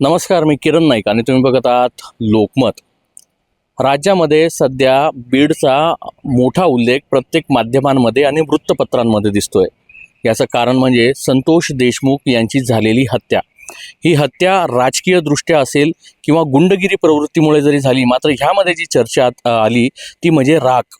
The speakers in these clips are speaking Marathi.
नमस्कार मी किरण नाईक आणि तुम्ही बघत आहात लोकमत. राज्यामध्ये सध्या बीडचा मोठा उल्लेख प्रत्येक माध्यमांमध्ये आणि वृत्तपत्रांमध्ये दिसतोय. याचं कारण म्हणजे संतोष देशमुख यांची झालेली हत्या. ही हत्या राजकीयदृष्ट्या असेल किंवा गुंडगिरी प्रवृत्तीमुळे जरी झाली मात्र ह्यामध्ये जी चर्चा आली ती म्हणजे राख.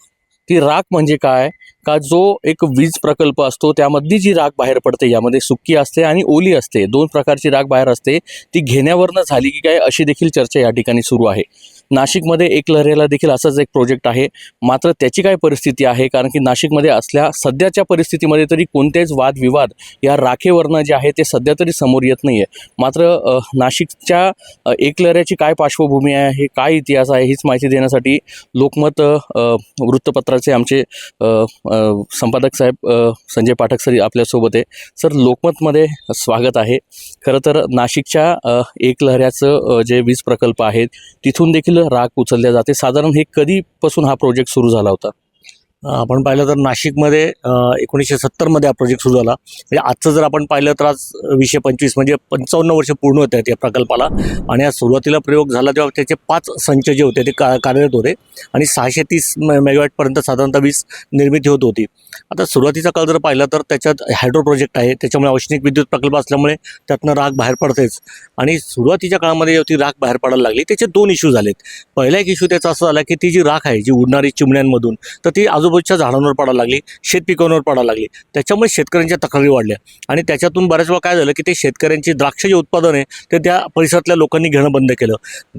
ती राख म्हणजे काय? का जो एक वीज प्रकल्प असतो त्यामधली जी राख बाहेर पडते यामध्ये सुक्की असते आणि ओली असते दोन प्रकारची राख बाहेर असते ती घेण्यावरनं झाली की काय अशी देखील चर्चा या ठिकाणी सुरू आहे. नाशिकमध्ये एक लहरेला देखील असाच एक प्रोजेक्ट आहे. मात्र त्याची काय परिस्थिती आहे? कारण की नाशिकमध्ये असल्या सध्याच्या परिस्थितीमध्ये तरी कोणतेच वादविवाद या राखेवरनं जे आहे ते सध्या तरी समोर येत नाही आहे मात्र नाशिकच्या एक एकलहऱ्याची काय पार्श्वभूमी आहे? काय इतिहास आहे? हीच माहिती देण्यासाठी लोकमत वृत्तपत्राचे आमचे संपादक साहेब संजय पाठक सर आपल्यासोबत आहे. सर लोकमतमध्ये स्वागत आहे. खरं तर नाशिकच्या एकलहऱ्याचं जे वीज प्रकल्प आहेत तिथून देखील राग उचलल्या जाते साधारण हे कधीपासून हा प्रोजेक्ट सुरू झाला होता आपण पाहिलं तर नाशिकमध्ये एकोणीसशे सत्तरमध्ये हा प्रोजेक्ट सुरू झाला. म्हणजे आजचं जर आपण पाहिलं तर आज वीसशे पंचवीस म्हणजे पंचावन्न वर्ष पूर्ण होत आहेत या प्रकल्पाला. आणि आज सुरुवातीला प्रयोग झाला तेव्हा त्याचे पाच संच जे होते ते का कार्यरत होते. आणि सहाशे तीस मेगावॅटपर्यंत साधारणतः वीज निर्मिती होत होती. आता सुरुवातीचा काळ जर पाहिला तर त्याच्यात हायड्रो प्रोजेक्ट आहे. त्याच्यामुळे औष्णिक विद्युत प्रकल्प असल्यामुळे त्यातनं राग बाहेर पडतेच. आणि सुरुवातीच्या काळामध्ये जेव्हा ती राख बाहेर पडायला लागली. त्याचे दोन इश्यू झालेत. पहिला एक इश्यू त्याचा असा झाला की ती जी राख आहे जी उडणारी चिमण्यांमधून तर ती आजूबाजूच्या झाडांवर पडायला लागली शेत पिकांवर पडायला लागली. त्याच्यामुळे शेतकऱ्यांच्या तक्रारी वाढल्या. आणि त्याच्यातून बऱ्याच वेळा काय झालं की ते शेतकऱ्यांची द्राक्ष जे उत्पादन आहे ते त्या परिसरातल्या लोकांनी घेणं बंद केलं.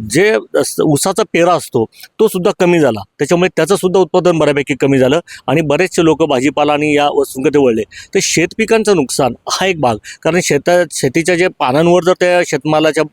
जे उसाचा ऊसाचा पेरा असतो तो सुद्धा कमी झाला. त्याच्यामुळे त्याचं सुद्धा उत्पादन बऱ्यापैकी कमी झालं आणि बरेचसे लोक भाजीपाला आणि या वस्तूंकडे वळले. तर शेतपिकांचं नुकसान हा एक भाग. कारण शेता शेतीच्या जे पानांवर जर त्या शेतमालाच्या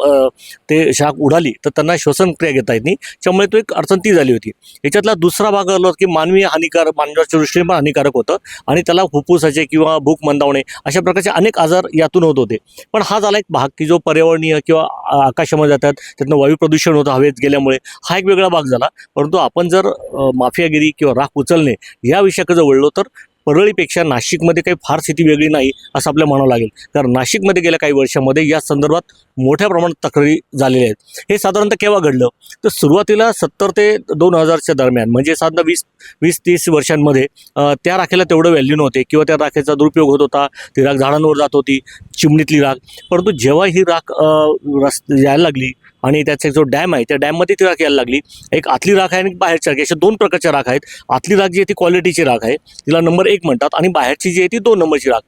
ते शाख उडाली तर त्यांना श्वसन क्रिया घेता येत नाही. त्यामुळे तो एक अडचण ती झाली होती. याच्यातला दुसरा भाग आला की मानवी हानिकारक मानवाच्या दृष्टीने पण हानिकारक होतं. आणि त्याला फुफ्फुसाचे किंवा भूक मंदावणे अशा प्रकारचे अनेक आजार यातून होत होते. पण हा झाला एक भाग की जो पर्यावरणीय किंवा आकाशामध्ये जातात त्यातनं वायू प्रदूषण होतं हवेत गेल्यामुळे. हा एक वेगळा भाग झाला. परंतु आपण जर माफियागिरी किंवा राख उचलणे या विषयाकडे जर वळलो तर परळीपेक्षा नाशिकमध्ये काही फार स्थिती वेगळी नाही असं आपल्याला म्हणावं लागेल. कारण नाशिकमध्ये गेल्या काही वर्षामध्ये या संदर्भात मोठ्या प्रमाणात तक्रारी झालेल्या आहेत. हे साधारणतः केव्हा घडलं? तर सुरुवातीला सत्तर ते दोन हजारच्या दरम्यान म्हणजे साधारण वीस वीस तीस वर्षांमध्ये त्या राखेला तेवढं व्हॅल्यू नव्हते किंवा त्या राखेचा दुरुपयोग होत होता ती राख झाडांवर जात होती चिमणीतली राख. परंतु जेव्हा ही राख रस यायला लागली आणि त्याचा जो डॅम आहे त्या डॅममध्ये ती राख यायला लागली. एक आतली राख आहे आणि बाहेरची राख अशा दोन प्रकारच्या राख आहेत. आतली राख जी आहे ती क्वालिटीची राख आहे. तिला नंबर एक म्हणतात आणि बाहेरची जी आहे ती दोन नंबरची राख.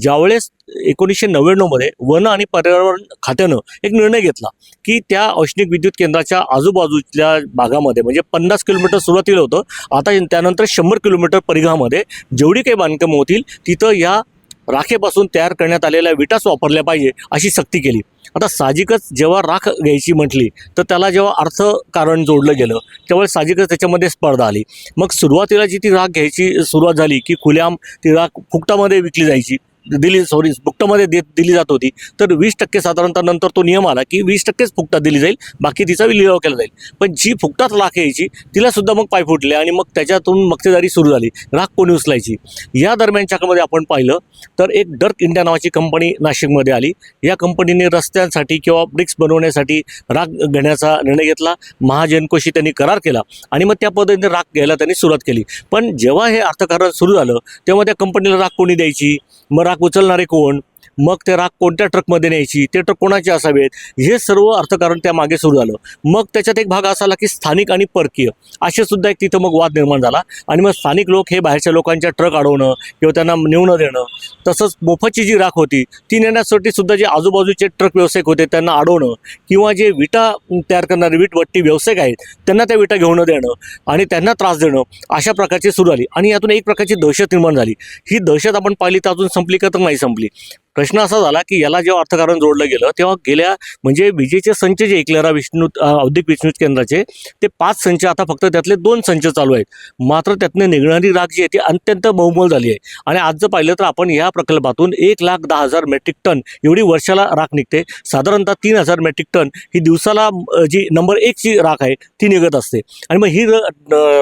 ज्यावेळेस एकोणीसशे नव्याण्णवमध्ये वन आणि पर्यावरण खात्यानं एक निर्णय घेतला की त्या औष्णिक विद्युत केंद्राच्या आजूबाजूच्या भागामध्ये म्हणजे पन्नास किलोमीटर सुरुवातीला होतं. आता त्यानंतर शंभर किलोमीटर परिघामध्ये जेवढी काही बांधकामं होतील तिथं या राखेपासून तयार करण्यात आलेल्या विटाच वापरल्या पाहिजे अशी सक्ती केली. आता साहजिकच जेव्हा राख घ्यायची म्हटली तर त्याला जेव्हा अर्थकारण जोडलं गेलं त्यावेळेस साहजिकच त्याच्यामध्ये स्पर्धा आली. मग सुरुवातीला जी ती राख घ्यायची सुरुवात झाली की खुल्याम ती राख फुकटामध्ये विकली जायची दिली सॉरी फुकटामध्ये देत दिली जात होती. तर वीस टक्के साधारणतः नंतर तो नियम आला की वीस टक्केच फुकटात दिली जाईल बाकी तिचा लिलाव केला जाईल. पण जी फुकटात राख यायची तिला सुद्धा मग पाय फुटले आणि मग त्याच्यातून मक्तेदारी सुरू झाली राख कोणी उचलायची. या दरम्यानच्या काळामध्ये आपण पाहिलं तर एक डर्क इंडिया नावाची कंपनी नाशिकमध्ये आली. या कंपनीने रस्त्यांसाठी किंवा ब्रिक्स बनवण्यासाठी राख घेण्याचा निर्णय घेतला. महाजनकोशी त्यांनी करार केला आणि मग त्या पद्धतीने राख घ्यायला त्यांनी सुरुवात केली. पण जेव्हा हे अर्थकारण सुरू झालं तेव्हा त्या कंपनीला राख कोणी द्यायची? मग राख उचलणारे कोण? मग ते राख कोणत्या ट्रकमध्ये न्यायची? ते ट्रक कोणाचे असावेत? हे सर्व अर्थकारण त्या मागे सुरू झालं. मग त्याच्यात एक भाग असा आला की स्थानिक आणि परकीय. असे सुद्धा एक तिथं मग वाद निर्माण झाला. आणि मग स्थानिक लोक हे बाहेरच्या लोकांच्या ट्रक अडवणं किंवा त्यांना नेऊन देणं तसंच मोफतची जी राख होती ती नेण्यासाठी सुद्धा जे आजूबाजूचे ट्रक व्यावसायिक होते त्यांना अडवणं किंवा जे विटा तयार करणारे वीटवट्टी व्यावसायिक आहेत त्यांना त्या विटा घेऊन देणं आणि त्यांना त्रास देणं अशा प्रकारची सुरू झाली. आणि यातून एक प्रकारची दहशत निर्माण झाली. ही दहशत आपण पाहिली तर अजून संपली का तर नाही संपली. प्रश्न असा झाला की याला जेव्हा अर्थकारण जोडलं गेलं तेव्हा गेल्या म्हणजे विजेचे संच जे एकलेरा विष्णू औद्योगिक विष्णू केंद्राचे ते पाच संच आता फक्त त्यातले दोन संच चालू आहेत. मात्र त्यातनं निघणारी राख जी आहे ती अत्यंत बहुमोल झाली आहे. आणि आज जर पाहिलं तर आपण या प्रकल्पातून एक लाख दहा हजार मेट्रिक टन एवढी वर्षाला राख निघते. साधारणतः तीन हजार मेट्रिक टन ही दिवसाला जी नंबर एकची राख आहे ती निघत असते. आणि मग ही र-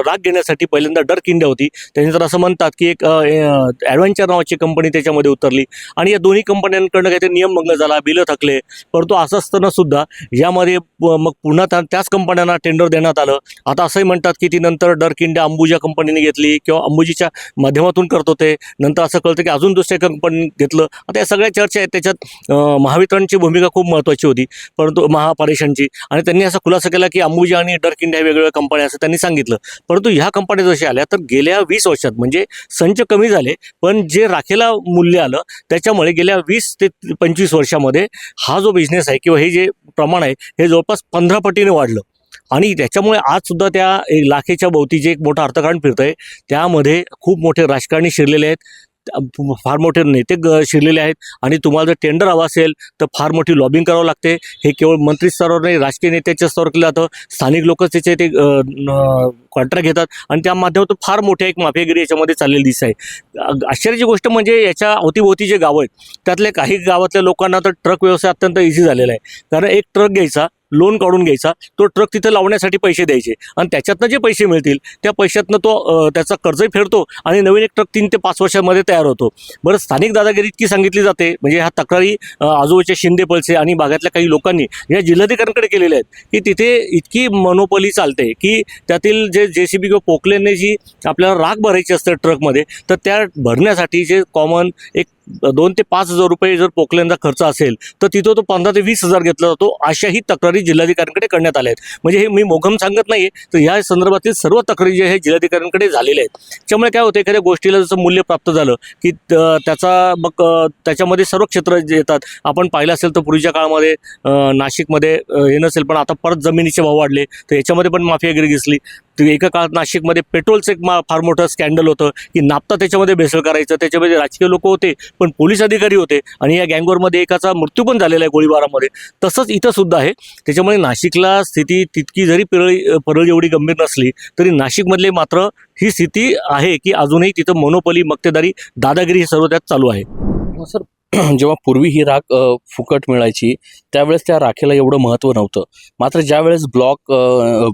राख घेण्यासाठी पहिल्यांदा डर्क इंडिया होती. त्यानंतर असं म्हणतात की एक ॲडव्हेंचर नावाची कंपनी त्याच्यामध्ये उतरली. आणि या दोन्ही कंपन्यांकडनं काहीतरी नियमभंग झाला बिलं थकले. परंतु असं असताना सुद्धा यामध्ये मग पुन्हा त्या त्याच कंपन्यांना टेंडर देण्यात आलं. आता असंही म्हणतात की ती नंतर डर्क इंडिया अंबुजा कंपनीने घेतली किंवा अंबुजीच्या माध्यमातून करत होते. नंतर असं कळतं की अजून दुसऱ्या कंपनी घेतलं. आता या सगळ्या चर्चा आहेत. त्याच्यात महावितरणची भूमिका खूप महत्त्वाची होती. परंतु महापारेषणची. आणि त्यांनी असा खुलासा केला की अंबुजा आणि डर्क इंडिया वेगवेगळ्या कंपन्या असं त्यांनी सांगितलं. परंतु ह्या कंपन्या जशा आल्या तर गेल्या वीस वर्षात म्हणजे संच कमी झाले. पण जे राखेला मूल्य आलं त्याच्यामुळे गेल्या वीस ते पंचवीस वर्षामध्ये हा जो बिझनेस आहे किंवा हे जे प्रमाण आहे हे जवळपास पंधरा पटीने वाढलं. आणि त्याच्यामुळे आज सुद्धा त्या एक लाखेच्या भोवती जे एक मोठं अर्थकारण फिरतंय. त्यामध्ये खूप मोठे राजकारणी शिरलेले आहेत. फार मोठे नेते ग- शिरलेले आहेत. आणि तुम्हाला जर टेंडर हवा असेल तर फार मोठी लॉबिंग करावं लागते. हे केवळ मंत्री स्तरावर नाही राजकीय नेत्याच्या स्तरावर केलं जातं. स्थानिक लोक त्याचे ते कॉन्ट्रॅक्ट घेतात. आणि त्या माध्यमातून फार मोठ्या एक माफियागिरी याच्यामध्ये चाललेली दिसत आहे. आश्चर्याची गोष्ट म्हणजे याच्या अवतीभोवती जे गावं आहेत त्यातल्या काही गावातल्या लोकांना तर ट्रक व्यवसाय अत्यंत इझी झालेला आहे. कारण एक ट्रक घ्यायचा लोन काढून घ्यायचा तो ट्रक तिथं लावण्यासाठी पैसे द्यायचे. आणि त्याच्यातनं जे पैसे मिळतील त्या पैशातनं तो त्याचा कर्जही फेडतो आणि नवीन एक ट्रक तीन ते पाच वर्षामध्ये तयार होतो. बरं स्थानिक दादागिरी इतकी सांगितली जाते म्हणजे ह्या तक्रारी आजोबाचे आजूबाजूच्या शिंदे पलसे आणि भागातल्या काही लोकांनी या जिल्हाधिकाऱ्यांकडे केलेल्या आहेत की तिथे इतकी मनोपली चालते की त्यातील जे जे सी बी किंवा पोकलेने जी आपल्याला राख भरायची असते ट्रकमध्ये तर त्या भरण्यासाठी जे कॉमन एक दोन ते पाच हजार रुपये जर पोकलेनचा खर्च असेल तर तिथं तो पंधरा ते वीस हजार घेतला जातो अशाही तक्रारी जिल्हाधिकाऱ्यांकडे करण्यात आल्या आहेत. म्हणजे हे मी मोघम सांगत नाही तर या संदर्भातील सर्व तक्रारी जे आहे जिल्हाधिकाऱ्यांकडे झालेल्या आहेत. त्यामुळे काय होतं एखाद्या गोष्टीला जसं मूल्य प्राप्त झालं की त- त्याचा मग त्याच्यामध्ये सर्व क्षेत्र जे येतात आपण पाहिलं असेल तर पूर्वीच्या काळामध्ये नाशिकमध्ये हे नसेल पण आता परत जमिनीचे भाव वाढले तर याच्यामध्ये पण माफियागिरी दिसली एका काळात नाशिकमध्ये पेट्रोलचं एक मा फार मोठं स्कॅन्डल होतं की नापता त्याच्यामध्ये भेसळ करायचं त्याच्यामध्ये राजकीय लोक होते पण पोलीस अधिकारी होते आणि या गँगवरमध्ये एकाचा मृत्यू पण झालेला आहे गोळीबारामध्ये. तसंच इथं सुद्धा आहे. त्याच्यामुळे नाशिकला स्थिती तितकी जरी परळी एवढी गंभीर नसली तरी नाशिकमधले मात्र ही स्थिती आहे की अजूनही तिथं मोनोपली मक्तेदारी दादागिरी हे सर्व त्यात चालू आहे. सर जेव्हा पूर्वी ही राख फुकट मिळायची त्यावेळेस त्या राखेला एवढं महत्त्व नव्हतं. मात्र ज्यावेळेस ब्लॉक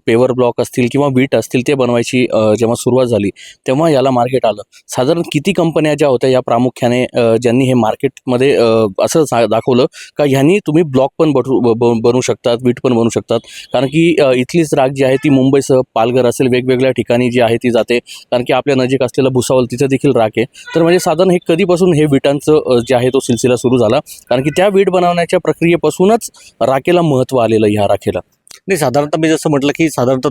पेवर ब्लॉक असतील किंवा वीट असतील ते बनवायची जेव्हा सुरुवात झाली तेव्हा याला मार्केट आलं. साधारण किती कंपन्या ज्या होत्या या प्रामुख्याने ज्यांनी हे मार्केटमध्ये असं सा- दाखवलं का ह्यांनी तुम्ही ब्लॉक पण बनवू ब- बनवू शकतात वीट पण बनवू शकतात. कारण की इथलीच राख जी आहे ती मुंबईसह पालघर असेल वेगवेगळ्या ठिकाणी जी आहे ती जाते. कारण की आपल्या नजीक असलेलं भुसावल तिथं देखील राख आहे. तर म्हणजे साधारण हे कधीपासून हे विटांचं जे आहे तो सिलसिला सुरू झाला. कारण की त्या वीट बनवण्याच्या प्रक्रियेपासून म्हणूनच राखेला महत्त्व आलेलं ह्या राखेला. नाही साधारणतः मी जसं म्हटलं की साधारणतः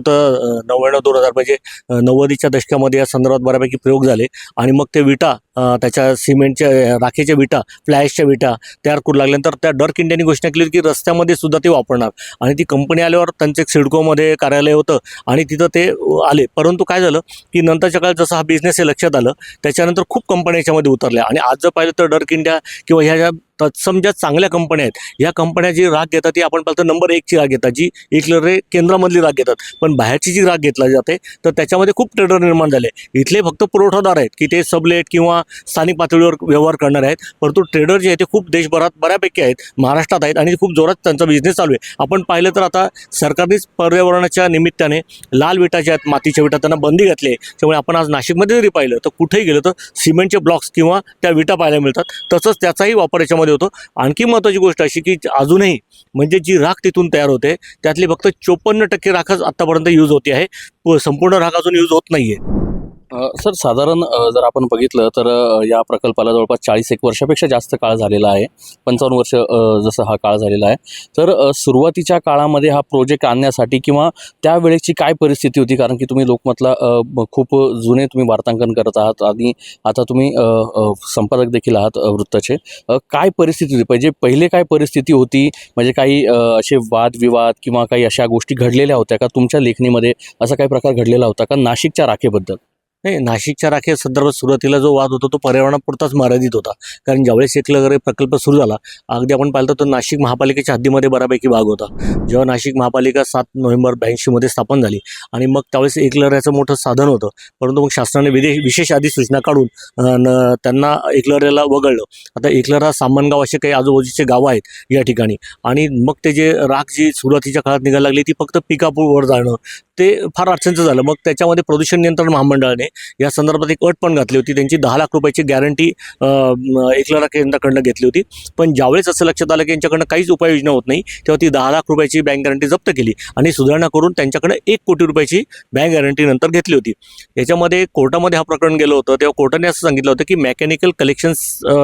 नव्याण्णव दोन हजार म्हणजे नव्वदीच्या दशकामध्ये या संदर्भात बऱ्यापैकी प्रयोग झाले आणि मग ते विटा त्याच्या सिमेंटच्या राखेच्या विटा फ्लॅशच्या विटा तयार करू लागल्यानंतर त्या डर्क इंडियाने घोषणा केली की रस्त्यामध्ये सुद्धा ते वापरणार. आणि ती कंपनी आल्यावर त्यांचं एक सिडकोमध्ये कार्यालय होतं आणि तिथं ते आले. परंतु काय झालं की नंतरच्या काळात जसं हा बिझनेस हे लक्षात आलं त्याच्यानंतर खूप कंपन्या याच्यामध्ये उतरल्या. आणि आज जर पाहिलं तर डर्क इंडिया किंवा ह्या ज्या तत्सम ज्या चांगल्या कंपन्या आहेत या कंपन्या जी राग घेतात ती आपण पाहतो नंबर एकची राग घेतात जी एक केंद्रामधली राग घेतात. पण बाहेरची जी राग घेतला जाते तर त्याच्यामध्ये खूप ट्रेडर निर्माण झाले. इथले फक्त पुरवठादार आहेत की ते सबलेट किंवा स्थानिक पातळीवर व्यवहार करणारे आहेत. परंतु ट्रेडर जे आहेत ते खूप देशभरात बऱ्यापैकी आहेत महाराष्ट्रात आहेत आणि खूप जोरात त्यांचा बिझनेस चालू आहे. आपण पाहिलं तर आता सरकारनेच पर्यावरणाच्या निमित्ताने लाल विटा ज्या आहेत मातीच्या विटा त्यांना बंदी घातली आहे. त्यामुळे आपण आज नाशिकमध्ये जरी पाहिलं तर कुठेही गेलं तर सिमेंटचे ब्लॉक्स किंवा त्या विटा पाहायला मिळतात. तसंच त्याचाही वापर याच्यामध्ये होतो. आणखी महत्त्वाची गोष्ट अशी की अजूनही म्हणजे जी राख तिथून तयार होते त्यातली फक्त चोपन्न टक्के राखच आत्तापर्यंत यूज होती आहे. प- संपूर्ण राख अजून यूज होत नाही आहे सर साधारण जर आपण बघितलं तर या प्रकल्पाला जवळपास चाळीस एक वर्षापेक्षा जास्त काळ झालेला आहे. पंचावन्न वर्ष जसं हा काळ झालेला आहे. तर सुरुवातीच्या काळामध्ये हा प्रोजेक्ट आणण्यासाठी किंवा त्यावेळेची काय परिस्थिती होती? कारण की तुम्ही लोकमतला खूप जुने तुम्ही वार्तांकन करत आहात आणि आता तुम्ही संपादक देखील आहात वृत्ताचे. काय परिस्थिती होती? म्हणजे पहिले काय परिस्थिती होती? म्हणजे काही असे वादविवाद किंवा काही अशा गोष्टी घडलेल्या होत्या का? तुमच्या लेखणीमध्ये असा काही प्रकार घडलेला होता का नाशिकच्या राखेबद्दल? नाही नाशिकच्या राखे संदर्भात सुरुवातीला जो वाद होता तो पर्यावरणापुरताच मर्यादित होता. कारण ज्यावेळेस एकलगरे प्रकल्प सुरू झाला अगदी आपण पाहिलं तर नाशिक महापालिकेच्या हद्दीमध्ये बऱ्यापैकी भाग होता. जेव्हा नाशिक महापालिका सात नोव्हेंबर ब्याऐंशीमध्ये स्थापन झाली आणि मग त्यावेळेस एकलऱ्याचं मोठं साधन होतं परंतु मग शासनाने विदेश विशेष अधिसूचना काढून त्यांना एकलऱ्याला वगळलं. आता एकलरा सामनगाव असे काही आजूबाजूचे गावं आहेत या ठिकाणी आणि मग ते जे राख जी सुरुवातीच्या काळात निघायला लागली ती फक्त पिकापूरवर जाणं ते फार अडचणीचं झालं. मग त्याच्यामध्ये प्रदूषण नियंत्रण महामंडळाने या संदर्भात एक अट पण घातली होती. त्यांची दहा लाख रुपयाची गॅरंटी एकलरा केंद्राकडनं घेतली होती. पण ज्यावेळेस असं लक्षात आलं की यांच्याकडनं काहीच उपाययोजना होत नाही तेव्हा ती दहा लाख रुपयाची बँक गॅरंटी जप्त केली आणि सुधारणा करून त्यांच्याकडनं एक कोटी रुपयाची बँक गॅरंटी नंतर घेतली होती. याच्यामध्ये कोर्टामध्ये हा प्रकरण गेलं होतं. तेव्हा कोर्टाने असं सांगितलं होतं की मेकॅनिकल कलेक्शन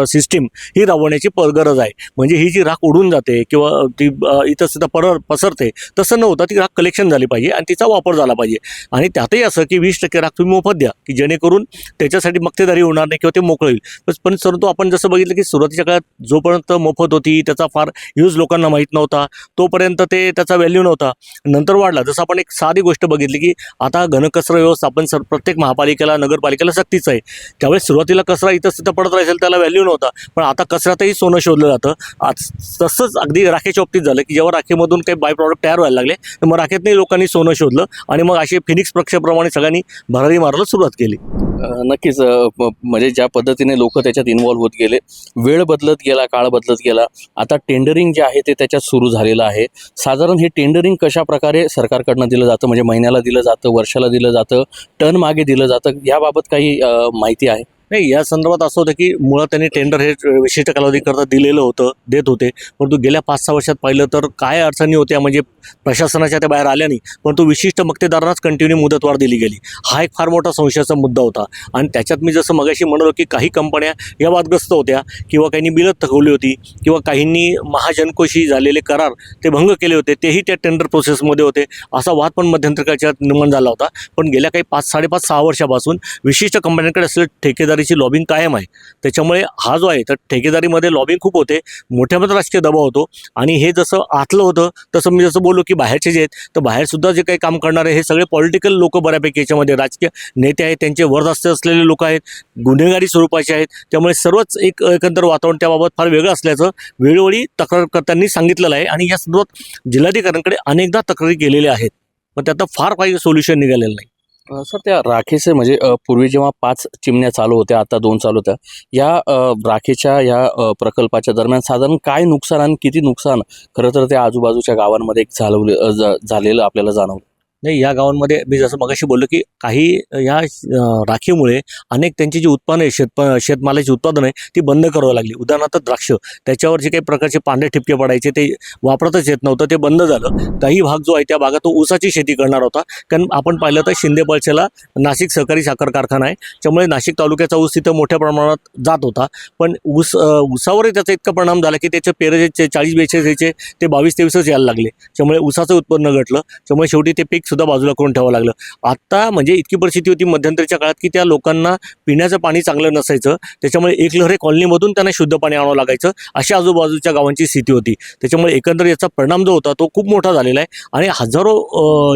सिस्टीम ही राबवण्याची प गरज आहे. म्हणजे ही जी राख उडून जाते किंवा ती इथं सुद्धा पर पसरते तसं न होता ती राख कलेक्शन झाली पाहिजे आणि तिचा वापर झाला पाहिजे. आणि त्यातही असं की वीस टक्के राख तुम्ही मोफत द्या की जेणेकरून त्याच्यासाठी मक्तेदारी होणार नाही किंवा ते मोकळं होईल. पण- पण परंतु आपण जसं बघितलं की सुरुवातीच्या काळात जोपर्यंत मोफत होती त्याचा फार यूज लोकांना माहीत नव्हता तोपर्यंत ते त्याचा व्हॅल्यू नव्हता. नंतर वाढला. जसं आपण एक साधी गोष्ट बघितली की आता घनकचरा व्यवस्थापन सर प्रत्येक महापालिकेला नगरपालिकेला सक्तीचं आहे. त्यावेळेस सुरुवातीला कचरा इथं तिथं पडत राहील त्याला व्हॅल्यू नव्हता. पण आता कचऱ्यातही सोनं शोधलं जातं. आज तसंच अगदी राखेच्या बाबतीत झालं की जेव्हा राखेमधून काही बाय प्रॉडक्ट तयार व्हायला लागले तर मग राखेतही लोकांनी सोनं शोधलं. आणि मग असे फिनिक्स पक्षाप्रमाणे सगळ्यांनी भरारी मारायला सुरुवात केली. नक्कीच म्हणजे ज्या पद्धतीने लोक त्याच्यात इन्व्हॉल्व्ह होत गेले वेळ बदलत गेला काळ बदलत गेला आता टेंडरिंग जे आहे ते त्याच्यात सुरू झालेलं आहे. साधारण हे टेंडरिंग कशा प्रकारे सरकारकडनं दिलं जातं म्हणजे महिन्याला दिलं जातं वर्षाला दिलं जातं टन मागे दिलं जातं याबाबत काही माहिती आहे? नाही या संदर्भात असं होतं की मुळात त्यांनी टेंडर हे विशिष्ट कालावधीकरता दिलेलं होतं देत होते. परंतु गेल्या पाच सहा वर्षात पाहिलं तर काय अडचणी होत्या म्हणजे प्रशासनाच्या त्या बाहेर आल्या नाही. परंतु विशिष्ट मक्तेदारांनाच कंटिन्यू मुदतवाढ दिली गेली. हा एक फार मोठा संशयाचा मुद्दा होता. आणि त्याच्यात मी जसं मगाशी म्हणालो की काही कंपन्या या वादग्रस्त होत्या किंवा काहींनी बिलं थकवली होती किंवा काहींनी महाजनकोशी झालेले करार ते भंग केले होते तेही त्या टेंडर प्रोसेसमध्ये होते. असा वाद पण मध्यंतरकाच्या निर्माण झाला होता. पण गेल्या काही पाच साडेपाच सहा वर्षापासून विशिष्ट कंपन्यांकडे असलेले ठेकेदार ठेकेदारीची लॉबिंग कायम आहे. त्याच्यामुळे हा जो आहे तर ठेकेदारीमध्ये लॉबिंग खूप होते. मोठ्यामध्ये राजकीय दबाव होतो. आणि हे जसं आतलं होतं तसं मी जसं बोललो की बाहेरचे जे आहेत तर बाहेरसुद्धा जे काही काम करणारे हे सगळे पॉलिटिकल लोक बऱ्यापैकी याच्यामध्ये राजकीय नेते आहेत त्यांचे वरदस्ते असलेले लोक आहेत गुन्हेगारी स्वरूपाचे आहेत. त्यामुळे सर्वच एक एकंदर वातावरण त्याबाबत फार वेगळं असल्याचं वेळोवेळी तक्रारकर्त्यांनी सांगितलेलं आहे. आणि या संदर्भात जिल्हाधिकाऱ्यांकडे अनेकदा तक्रारी केलेल्या आहेत. पण त्यात फार काही सोल्युशन निघालेलं नाही. सर त्या राखेचे म्हणजे पूर्वी जेव्हा पाच चिमण्या चालू होत्या आता दोन चालू होत्या या राखेच्या या प्रकल्पाच्या दरम्यान साधारण काय नुकसान आणि किती नुकसान खरं तर त्या आजूबाजूच्या गावांमध्ये एक झालेलं आपल्याला जाणवलं? नाही या गावांमध्ये मी जसं मगाशी बोललो की काही या राखीमुळे अनेक त्यांची जी उत्पन्न आहे शेत शेतमालाची उत्पादन आहे ती बंद करावी लागली. उदाहरणार्थ द्राक्ष. त्याच्यावर जे काही प्रकारचे पांढरे ठिपके पडायचे ते वापरतच येत नव्हतं ते बंद झालं. काही भाग जो आहे त्या भागात तो ऊसाची शेती करणार होता. कारण आपण पाहिलं तर शिंदे शिंदेपळचेला नाशिक सहकारी साखर कारखाना आहे. त्यामुळे नाशिक तालुक्याचा ऊस तिथं मोठ्या प्रमाणात जात होता. पण ऊस ऊसावरही त्याचा इतका परिणाम झाला की त्याचे पेरेचे चाळीस बेचाळीसचे ते बावीस तेवीसच यायला लागले. त्यामुळे ऊसाचं उत्पन्न घटलं. त्यामुळे शेवटी ते पीक सुद्धा बाजूला करून ठेवावं लागलं. आत्ता म्हणजे इतकी परिस्थिती होती मध्यंतरीच्या काळात की त्या लोकांना पिण्याचं पाणी चांगलं नसायचं. त्याच्यामुळे एक लहरे कॉलनीमधून त्यांना शुद्ध पाणी आणावं लागायचं. अशी आजूबाजूच्या गावांची स्थिती होती. त्याच्यामुळे एकंदर याचा परिणाम जो होता तो खूप मोठा झालेला आहे. आणि हजारो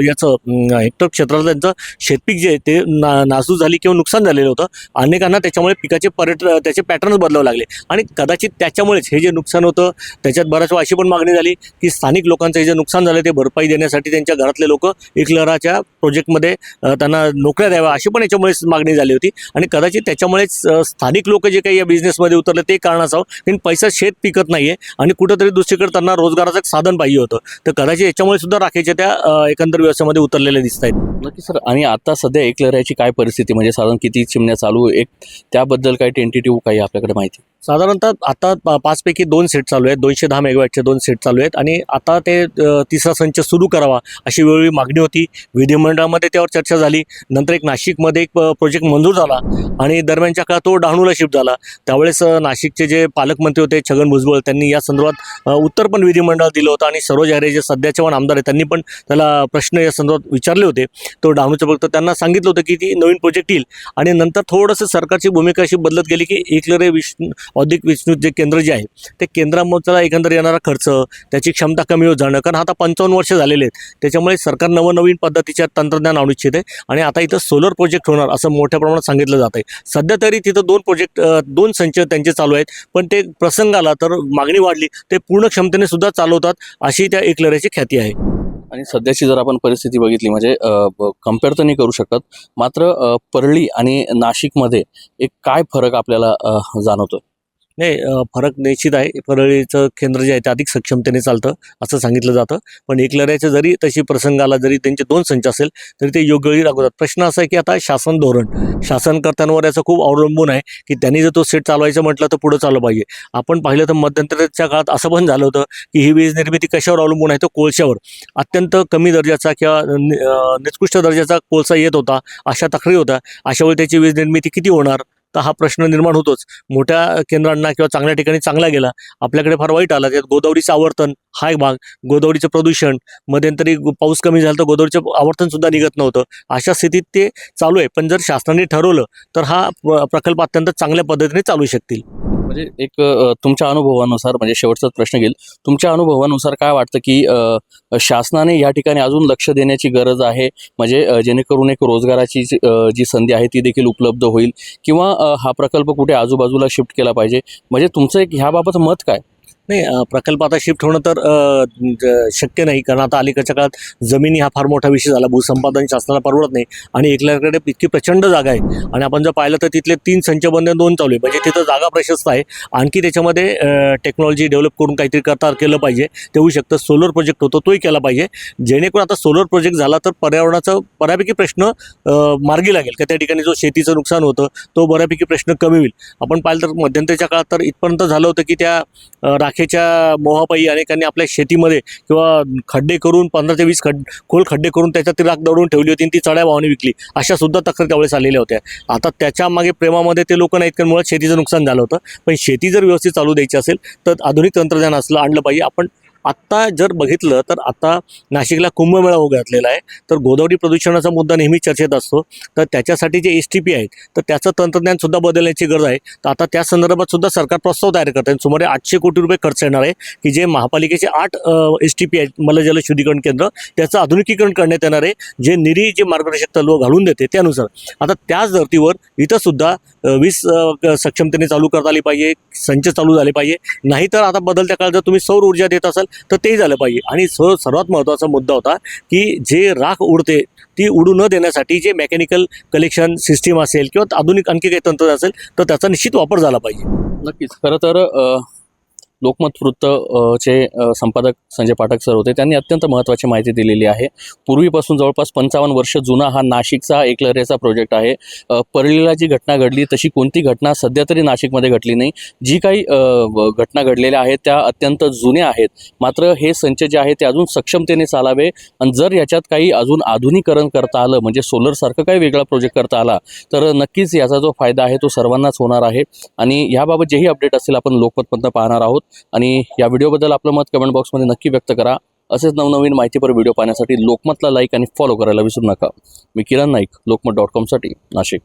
याचं हेक्टर क्षेत्रात त्यांचं शेतपीक जे आहे ते ना नासूस झाली किंवा नुकसान झालेलं होतं. अनेकांना त्याच्यामुळे पिकाचे पर्यट त्याचे पॅटर्नच बदलावं लागले. आणि कदाचित त्याच्यामुळेच हे जे नुकसान होतं त्याच्यात बऱ्याच वेळा अशी पण मागणी झाली की स्थानिक लोकांचं हे जे नुकसान झालं ते भरपाई देण्यासाठी त्यांच्या घरातले लोक एक लहराच्या प्रोजेक्टमध्ये त्यांना नोकऱ्या द्याव्या अशी पण याच्यामुळेच मागणी झाली होती. आणि कदाचित त्याच्यामुळेच स्थानिक लोक जे काही या बिझनेसमध्ये उतरले ते कारण असावं कारण पैसा शेत पिकत नाही आहे आणि कुठंतरी दुसरीकडे त्यांना रोजगाराचं एक साधन पाहिजे होतं. तर कदाचित याच्यामुळे सुद्धा राखेच्या त्या एकंदर व्यवसायामध्ये उतरलेल्या दिसत आहेत. नक्की सर आणि आता सध्या एक लहराची काय परिस्थिती? म्हणजे साधारण किती चिमण्या चालू एक त्याबद्दल काही टेंटेटिव्ह काही आपल्याकडे माहिती? साधारणतः आता पाचपैकी दोन सेट चालू आहेत. दोनशे दहा मेगावॅटचे दोन सेट चालू आहेत. आणि आता ते तिसरा संच सुरू करावा अशी वेळोवेळी मागणी होती. विधिमंडळामध्ये त्यावर चर्चा झाली. नंतर एक नाशिकमध्ये एक प्रोजेक्ट मंजूर झाला आणि दरम्यानच्या काळात तो डहाणूला शिफ्ट झाला. त्यावेळेस नाशिकचे जे पालकमंत्री होते छगन भुजबळ त्यांनी या संदर्भात उत्तर पण विधिमंडळात दिलं होतं आणि सरोज हरे जे सध्याचे पण आमदार आहेत त्यांनी पण त्याला प्रश्न या संदर्भात विचारले होते. तो डहाणूचं फक्त त्यांना सांगितलं होतं की ती नवीन प्रोजेक्ट येईल आणि नंतर थोडंसं सरकारची भूमिका अशी बदलत गेली की एकलरे विष्णू औद्योगिक विष्णू जे केंद्र जे आहे ते केंद्रामधला एकंदर येणारा खर्च त्याची क्षमता कमी होत जाणं. कारण आता पंचावन्न वर्ष झालेले आहेत. त्याच्यामुळे सरकार नवनवीन पद्धतीच्या तंत्रज्ञान आणू इच्छिते. आणि आता इथं सोलर प्रोजेक्ट होणार असं मोठ्या प्रमाणात सांगितलं जात आहे. सध्या तरी तिथं दोन प्रोजेक्ट दोन संच त्यांचे चालू आहेत. पण ते प्रसंग आला तर मागणी वाढली ते पूर्ण क्षमतेने सुद्धा चालवतात अशी त्या एकलऱ्याची ख्याती आहे. आणि सध्याची जर आपण परिस्थिती बघितली म्हणजे कंपेअर तर नाही करू शकत मात्र परळी आणि नाशिकमध्ये एक काय फरक आपल्याला जाणवतोय? नाही फरक निश्चित आहे. परळीचं केंद्र जे आहे ते अधिक सक्षमतेने चालतं असं सांगितलं जातं. पण एकलऱ्याचं जरी तशी प्रसंगाला जरी त्यांचे दोन संच असेल तरी ते योग्य वेळी राबवतात प्रश्न असा आहे की आता शासन धोरण शासनकर्त्यांवर याचं खूप अवलंबून आहे की त्यांनी जर तो सेट चालवायचं म्हटलं तर पुढं चाललं पाहिजे. आपण पाहिलं तर मध्यंतरीच्या काळात असं पण झालं होतं की ही वीज निर्मिती कशावर अवलंबून आहे तर कोळशावर. अत्यंत कमी दर्जाचा किंवा नि- निकृष्ट दर्जाचा कोळसा येत होता अशा तक्रारी होत्या. अशा वेळी त्याची वीज निर्मिती किती होणार? तर हा प्रश्न निर्माण होतोच. मोठ्या केंद्रांना किंवा चांगल्या ठिकाणी चांगला गेला आपल्याकडे फार वाईट आला. त्यात गोदावरीचं आवर्तन हा एक भाग. गोदावरीचं प्रदूषण मध्यंतरी पाऊस कमी झाला तर गोदावरीचं आवर्तन सुद्धा निघत नव्हतं. अशा स्थितीत ते चालू आहे. पण जर शासनाने ठरवलं तर हा प्रकल्प अत्यंत चांगल्या पद्धतीने चालू शकतील. म्हणजे एक तुमच्या अनुभवानुसार म्हणजे शेवटचाच प्रश्न घेईल. तुमच्या अनुभवानुसार काय वाटतं की शासनाने या ठिकाणी अजून लक्ष देण्याची गरज आहे? म्हणजे जेणेकरून एक रोजगाराची जी संधी आहे ती देखील उपलब्ध होईल? किंवा हा प्रकल्प कुठे आजूबाजूला शिफ्ट केला पाहिजे? म्हणजे तुमचं एक ह्याबाबत मत काय? नाही प्रकल्प आता शिफ्ट होणं तर ज- शक्य नाही. कारण आता अलीकडच्या काळात जमिनी हा फार मोठा विषय झाला. भूसंपादन शासनाला परवडत नाही. आणि एकल्याकडे इतकी प्रचंड जागा आहे. आणि आपण जर पाहिलं तर तिथले तीन संच बंद दोन चालू आहे. म्हणजे तिथं जागा प्रशस्त आहे. आणखी त्याच्यामध्ये टेक्नॉलॉजी डेव्हलप करून काहीतरी करता केलं पाहिजे. ते होऊ शकतं. सोलर प्रोजेक्ट होतो तोही केला पाहिजे. जेणेकरून आता सोलर प्रोजेक्ट झाला तर पर्यावरणाचा बऱ्यापैकी प्रश्न मार्गी लागेल. का त्या ठिकाणी जो शेतीचं नुकसान होतं तो बऱ्यापैकी प्रश्न कमी होईल. आपण पाहिलं तर मध्यंतरीच्या काळात तर इथपर्यंत झालं होतं की त्या राखेच्या मोहापायी अनेकांनी आपल्या शेतीमध्ये किंवा खड्डे करून पंधरा ते वीस खड खोल खड्डे करून त्याच्यात ती राख दडवून ठेवली होती आणि ती चढ्या भावाने विकली. अशा सुद्धा तक्रार त्यावेळेस आलेल्या होत्या. आता त्याच्यामागे प्रेमामध्ये ते लोक नाहीत कारण मुळात शेतीचं नुकसान झालं होतं. पण शेती जर व्यवस्थित चालू द्यायची असेल तर आधुनिक तंत्रज्ञान असलं आणलं पाहिजे. आपण आत्ता जर बघितलं तर आता नाशिकला कुंभमेळा उघडलेला आहे. तर गोदावरी प्रदूषणाचा मुद्दा नेहमी चर्चेत असतो. तर त्याच्यासाठी जे एस टी पी आहेत तर त्याचं तंत्रज्ञानसुद्धा बदलण्याची गरज आहे. तर आता त्या संदर्भात सुद्धा सरकार प्रस्ताव तयार करत आहे. सुमारे आठशे कोटी रुपये खर्च येणार आहे की जे महापालिकेचे आठ एस टी पी आहेत मलजल शुद्धीकरण केंद्र त्याचं आधुनिकीकरण करण्यात येणार आहे. जे निरी जे मार्गदर्शक तत्व घालून देते त्यानुसार. आता त्याच धर्तीवर इथंसुद्धा वीज सक्षमतेने चालू करता आली पाहिजे संच चालू झाले पाहिजे. नाहीतर आता बदलत्या काळात जर तुम्ही सौर ऊर्जा देत असाल तर ते झालं पाहिजे. आणि स सर्वात महत्त्वाचा मुद्दा होता की जे राख उडते ती उडू न देण्यासाठी जे मेकॅनिकल कलेक्शन सिस्टीम असेल किंवा आधुनिक आणखी काही तंत्र असेल तर त्याचा निश्चित वापर झाला पाहिजे. नक्कीच. खरं तर लोकमत वृत्त चे संपादक संजय पाठक सर होते. त्यांनी अत्यंत महत्त्वाची माहिती दिलेली आहे. पूर्वीपासून जवळपास पंचावन्न वर्ष जुना हा नाशिकचा एकलऱ्याचा प्रोजेक्ट आहे. परळीला जी घटना घडली तशी कोणती घटना सध्या तरी नाशिकमध्ये घडली नाही. जी काही घटना घडलेल्या आहेत त्या अत्यंत जुन्या आहेत. मात्र हे संच जे आहे ते अजून सक्षमतेने चालावे. आणि जर याच्यात काही अजून आधुनिकरण करता आलं म्हणजे सोलरसारखं काही वेगळा प्रोजेक्ट करता आला तर नक्कीच याचा जो फायदा आहे तो सर्वांनाच होणार आहे. आणि याबाबत जेही अपडेट असेल आपण लोकमतमधनं पाहणार आहोत. आणि या व्हिडिओबद्दल आपलं मत कमेंट बॉक्समध्ये नक्की व्यक्त करा. असेच नवनवीन माहितीपर व्हिडिओ पाहण्यासाठी लोकमतला लाईक आणि फॉलो करायला विसरू नका. मी किरण नाईक लोकमत डॉट कॉमसाठी नाशिक.